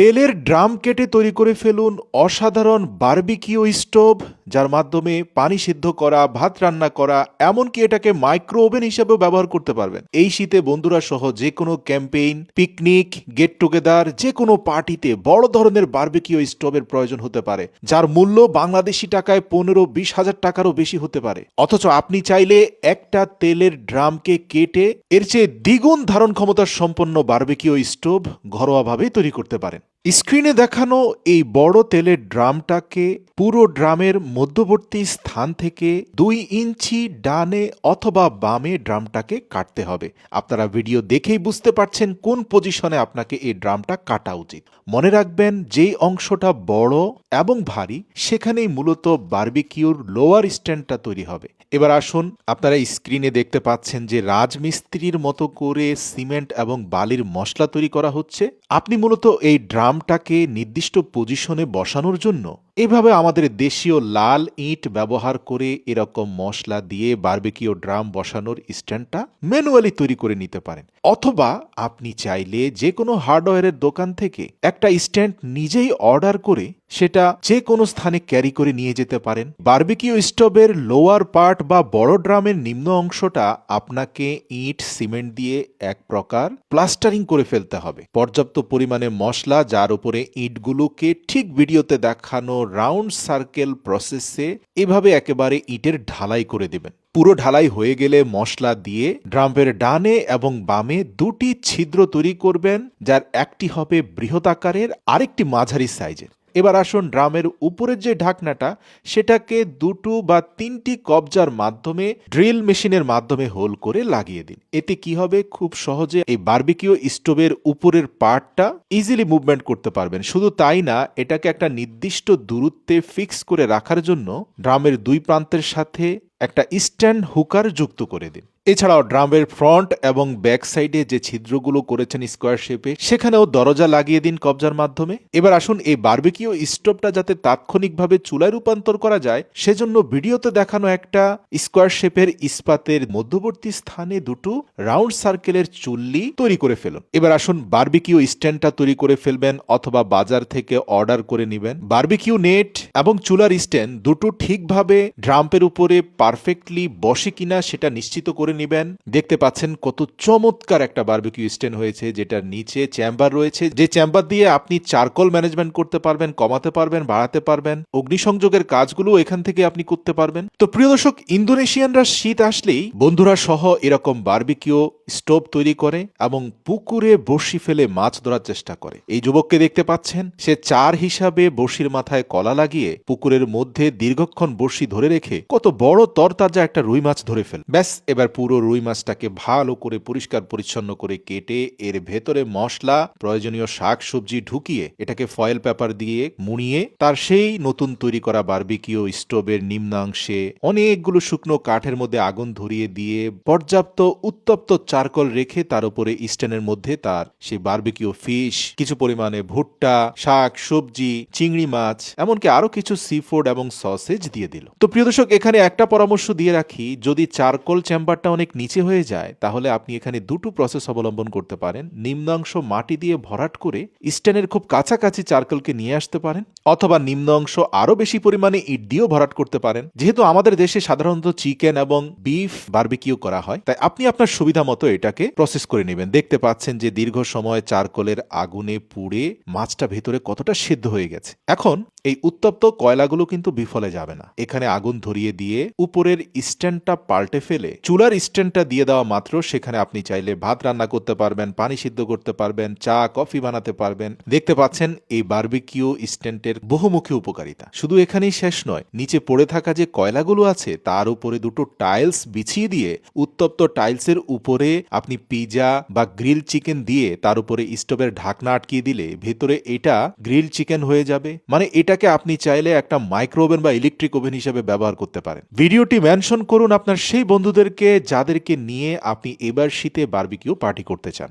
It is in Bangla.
তেলের ড্রাম কেটে তৈরি করে ফেলুন অসাধারণ বারবিকিউ স্টোভ, যার মাধ্যমে পানি সিদ্ধ করা, ভাত রান্না করা, এমনকি এটাকে মাইক্রো ওভেন হিসেবেও ব্যবহার করতে পারবেন। এই শীতে বন্ধুরা সহ যে কোনো ক্যাম্পেইন, পিকনিক, গেট টুগেদার, যে কোনো পার্টিতে বড় ধরনের বারবিকিউ স্টোভের প্রয়োজন হতে পারে, যার মূল্য বাংলাদেশি টাকায় পনেরো বিশ হাজার টাকারও বেশি হতে পারে। অথচ আপনি চাইলে একটা তেলের ড্রামকে কেটে এর চেয়ে দ্বিগুণ ধারণ ক্ষমতার সম্পন্ন বারবিকিউ স্টোভ ঘরোয়াভাবেই তৈরি করতে পারেন। স্ক্রিনে দেখানো এই বড় তেলের ড্রামটাকে পুরো ড্রামের মধ্যবর্তী স্থান থেকে দুই ইঞ্চি ডানে অথবা বামে ড্রামটাকে কাটতে হবে। আপনারা ভিডিও দেখেই বুঝতে পারছেন কোন পজিশনে আপনাকে এই ড্রামটা কাটা উচিত। মনে রাখবেন, যেই অংশটা বড় এবং ভারী, সেখানেই মূলত বারবিকিউর লোয়ার স্ট্যান্ডটা তৈরি হবে। এবার আসুন, আপনারা স্ক্রিনে দেখতে পাচ্ছেন যে রাজমিস্ত্রির মতো করে সিমেন্ট এবং বালির মশলা তৈরি করা হচ্ছে। আপনি মূলত এই ড্রামটাকে নির্দিষ্ট পজিশনে বসানোর জন্য এভাবে আমাদের দেশীয় লাল ইট ব্যবহার করে এরকম মশলা দিয়ে বার্বিকিও ড্রাম বসানোর স্ট্যান্ডটা ম্যানুয়ালি তৈরি করে নিতে পারেন। অথবা আপনি চাইলে যে কোনো হার্ডওয়্যারের দোকান থেকে একটা স্ট্যান্ড নিজেই অর্ডার করে সেটা যে কোনো স্থানে ক্যারি করে নিয়ে যেতে পারেন। বারবিকিউ স্টোভের লোয়ার পার্ট বা বড় ড্রামের নিম্ন অংশটা আপনাকে ইট, সিমেন্ট দিয়ে এক প্রকার প্লাস্টারিং করে ফেলতে হবে। পর্যাপ্ত পরিমাণে মশলা, যার উপরে ইটগুলোকে ঠিক ভিডিওতে দেখানো রাউন্ড সার্কেল প্রসেসে এভাবে একেবারে ইটের ঢালাই করে দেবেন। পুরো ঢালাই হয়ে গেলে মশলা দিয়ে ড্রামের ডানে এবং বামে দুটি ছিদ্র তৈরি করবেন, যার একটি হবে বৃহৎ আকারের, আরেকটি মাঝারি সাইজের। এবার আসুন ড্রামের উপরের যে ঢাকনাটা, সেটাকে দুটো বা তিনটি কবজার মাধ্যমে, ড্রিল মেশিনের মাধ্যমে হোল করে লাগিয়ে দিন। এতে কি হবে? খুব সহজে এই বারবিকিউ স্টোভের উপরের পার্টটা ইজিলি মুভমেন্ট করতে পারবেন। শুধু তাই না, এটাকে একটা নির্দিষ্ট দূরত্বে ফিক্স করে রাখার জন্য ড্রামের দুই প্রান্তের সাথে একটা স্ট্যান্ড হুকার যুক্ত করে দিন। এছাড়াও ড্রামের ফ্রন্ট এবং ব্যাক সাইডে যে ছিদ্রগুলো করেছেন স্কোয়ার শেপে, সেখানেও দরজা লাগিয়ে দিন কবজার মাধ্যমে। এবার আসুন এই বারবিকিউ স্টোভটা যাতে তাৎক্ষণিকভাবে চুলায় রূপান্তর করা যায়, সেজন্য ভিডিওতে দেখানো একটা স্কোয়ার শেপের ইস্পাতের মধ্যবর্তী স্থানে দুটো রাউন্ড সার্কেলের চুল্লি তৈরি করে ফেলুন। এবার আসুন বারবিকিউ স্ট্যান্ডটা তৈরি করে ফেলবেন অথবা বাজার থেকে অর্ডার করে নেবেন। বারবিকিউ নেট এবং চুলার স্ট্যান্ড দুটো ঠিকভাবে ড্রাম্পের উপরে পারফেক্টলি বসে কিনা সেটা নিশ্চিত করে নেবেন। দেখতে পাচ্ছেন কত চমৎকার একটা বারবিকিউ স্ট্যান্ড হয়েছে, যেটার নিচে চেম্বার রয়েছে। যে চেম্বার দিয়ে আপনি চারকোল ম্যানেজমেন্ট করতে পারবেন, কমাতে পারবেন, বাড়াতে পারবেন, অগ্নিসংযোগের কাজগুলো এখান থেকে আপনি করতে পারবেন। তো প্রিয় দর্শক, ইন্দোনেশিয়ানরা শীত আসলেই বন্ধুরা সহ এরকম বারবিকিউ স্টোভ তৈরি করে এবং পুকুরে বড়শি ফেলে মাছ ধরার চেষ্টা করে। এই যুবককে দেখতে পাচ্ছেন, সে চার হিসাবে বড়শির মাথায় কলা লাগিয়ে পুকুরের মধ্যে দীর্ঘক্ষণ বড়শি ধরে রেখে কত বড় তরতাজা একটা রুই মাছ ধরে ফেল। ব্যাস, এবার পুরো রুই মাছটাকে ভালো করে পরিষ্কার পরিচ্ছন্ন করে কেটে এর ভেতরে মশলা, প্রয়োজনীয় শাক সবজি ঢুকিয়ে এটাকে ফয়েল পেপার দিয়ে মুড়িয়ে তার সেই নতুন তৈরি করা বারবিকিও স্টোভের নিম্নাংশে অনেকগুলো শুকনো কাঠের মধ্যে আগুন ধরিয়ে দিয়ে পর্যাপ্ত উত্তপ্ত চারকল রেখে তার উপরে স্ট্যান্ডের মধ্যে তার সেই বারবিকিও ফিশ কিছু পরিমাণে ভুট্টা, শাক, সবজি, চিংড়ি মাছ, এমনকি আরও কিছু সি ফুড এবং সসেজ দিয়ে দিল। তো প্রিয় দর্শক, এখানে একটা পরামর্শ দিয়ে রাখি, যদি চারকোল চেম্বারটা অনেক নিচে হয়ে যায়, তাহলে আপনি এখানে দুটো প্রসেস অবলম্বন করতে পারেন। নিম্নাংশ মাটি দিয়ে ভরাট করে স্ট্যান্ডের খুব কাছাকাছি চারকোলকে নিয়ে আসতে পারেন, অথবা নিম্ন অংশ আরও বেশি পরিমাণে ইট দিয়েও ভরাট করতে পারেন। যেহেতু আমাদের দেশে সাধারণত চিকেন এবং বিফ বারবিকিউ করা হয়, তাই আপনি আপনার সুবিধা মতো এটাকে প্রসেস করে নেবেন। দেখতে পাচ্ছেন যে দীর্ঘ সময় চারকোলের আগুনে পুড়ে মাছটা ভেতরে কতটা সিদ্ধ হয়ে গেছে। এখন এই উত্তপ্ত কয়লাগুলো কিন্তু বিফলে যাবে না। এখানে আগুন ধরিয়ে দিয়ে উপরের স্ট্যান্ডটা পাল্টে ফেলে চুলার স্ট্যান্ডটা দিয়ে দেওয়া মাত্র, সেখানে আপনি চাইলে ভাত রান্না করতে পারবেন, পানি সিদ্ধ করতে পারবেন, চা, কফি বানাতে পারবেন। দেখতে পাচ্ছেন, এই বারবিকিউ স্ট্যান্ডের বহুমুখী উপকারিতা। শুধু এখানেই শেষ নয়, নিচে পড়ে থাকা যে কয়লাগুলো আছে, তার উপরে দুটো টাইলস বিছিয়ে দিয়ে উত্তপ্ত টাইলসের উপরে আপনি পিজা বা গ্রিল চিকেন দিয়ে তার উপরে স্টোভের ঢাকনা আটকিয়ে দিলে ভেতরে এটা গ্রিল চিকেন হয়ে যাবে। মানে এটাকে আপনি চাইলে একটা মাইক্রো ওভেন বা ইলেকট্রিক ওভেন হিসেবে ব্যবহার করতে পারেন। ভিডিওটি মেনশন করুন আপনার সেই বন্ধুদেরকে যাদেরকে নিয়ে আপনি এবার শীতে বারবিকিউ পার্টি করতে চান।